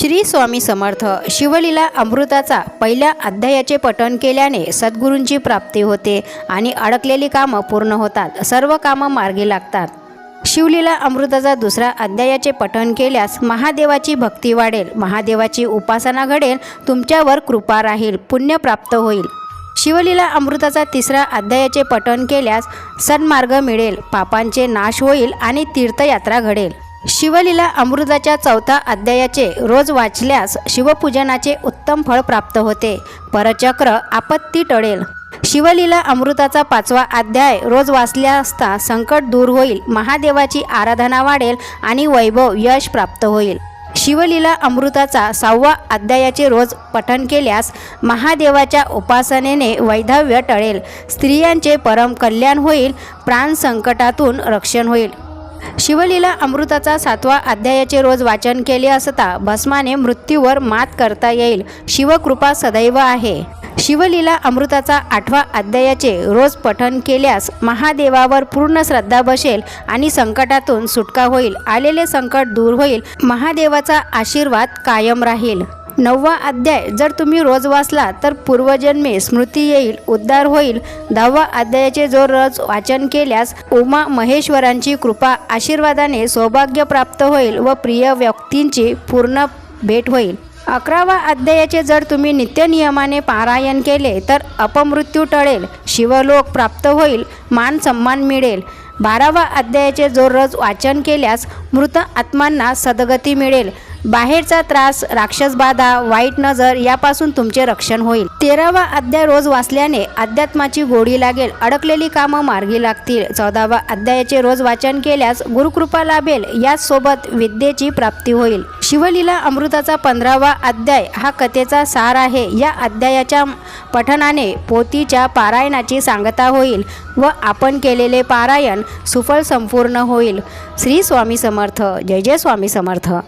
श्री स्वामी समर्थ शिवलीला अमृताचा पहिल्या अध्यायाचे पठण केल्याने सद्गुरूंची प्राप्ती होते आणि अडकलेली कामं पूर्ण होतात सर्व कामं मार्गी लागतात. शिवलीला अमृताचा दुसरा अध्यायाचे पठण केल्यास महादेवाची भक्ती वाढेल महादेवाची उपासना घडेल तुमच्यावर कृपा राहील पुण्य प्राप्त होईल. शिवलीला अमृताचा तिसरा अध्यायाचे पठण केल्यास सन्मार्ग मिळेल पापांचे नाश होईल आणि तीर्थयात्रा घडेल. शिवलीला अमृताच्या चौथा अध्यायाचे रोज वाचल्यास शिवपूजनाचे उत्तम फळ प्राप्त होते. परचक्र आपत्ती टळेल. शिवलीला अमृताचा पाचवा अध्याय रोज वाचल्या असता संकट दूर होईल महादेवाची आराधना वाढेल आणि वैभव यश प्राप्त होईल. शिवलीला अमृताचा सहावा अध्यायाचे रोज पठण केल्यास महादेवाच्या उपासनेने वैधव्य टळेल. स्त्रियांचे परम कल्याण होईल प्राण संकटातून रक्षण होईल. शिवलीला अमृताचा सातवा अध्यायाचे रोज वाचन केले असता भस्माने मृत्यूवर मात करता येईल. शिवकृपा सदैव आहे. शिवलीला अमृताचा आठवा अध्यायाचे रोज पठन केल्यास महादेवावर पूर्ण श्रद्धा बसेल आणि संकटातून सुटका होईल. आलेले संकट दूर होईल. महादेवाचा आशीर्वाद कायम राहील. नववा अध्याय जर तुम्ही रोज वाचला तर पूर्वजन्मे स्मृती येईल उद्धार होईल. दहावा अध्यायाचे जो रोज वाचन केल्यास उमा महेश्वरांची कृपा आशीर्वादाने सौभाग्य प्राप्त होईल व प्रिय व्यक्तींची पूर्ण भेट होईल. अकरावा अध्यायाचे जर तुम्ही नित्यनियमाने पारायण केले तर अपमृत्यू टळेल शिवलोक प्राप्त होईल मान सन्मान मिळेल. बारावा अध्यायाचे जो रोज वाचन केल्यास मृत आत्मांना सदगती मिळेल. बाहेरचा त्रास राक्षसबाधा वाईट नजर यापासून तुमचे रक्षण होईल. तेरावा अध्याय रोज वाचल्याने अध्यात्माची गोडी लागेल अडकलेली कामं मार्गी लागतील. चौदावा अध्यायाचे रोज वाचन केल्यास गुरुकृपा लाभेल याचसोबत विद्येची प्राप्ती होईल. शिवलीला अमृताचा पंधरावा अध्याय हा कथेचा सार आहे. या अध्यायाच्या पठणाने पोतीच्या पारायणाची सांगता होईल व आपण केलेले पारायण सुफल संपूर्ण होईल. श्री स्वामी समर्थ. जय जय स्वामी समर्थ.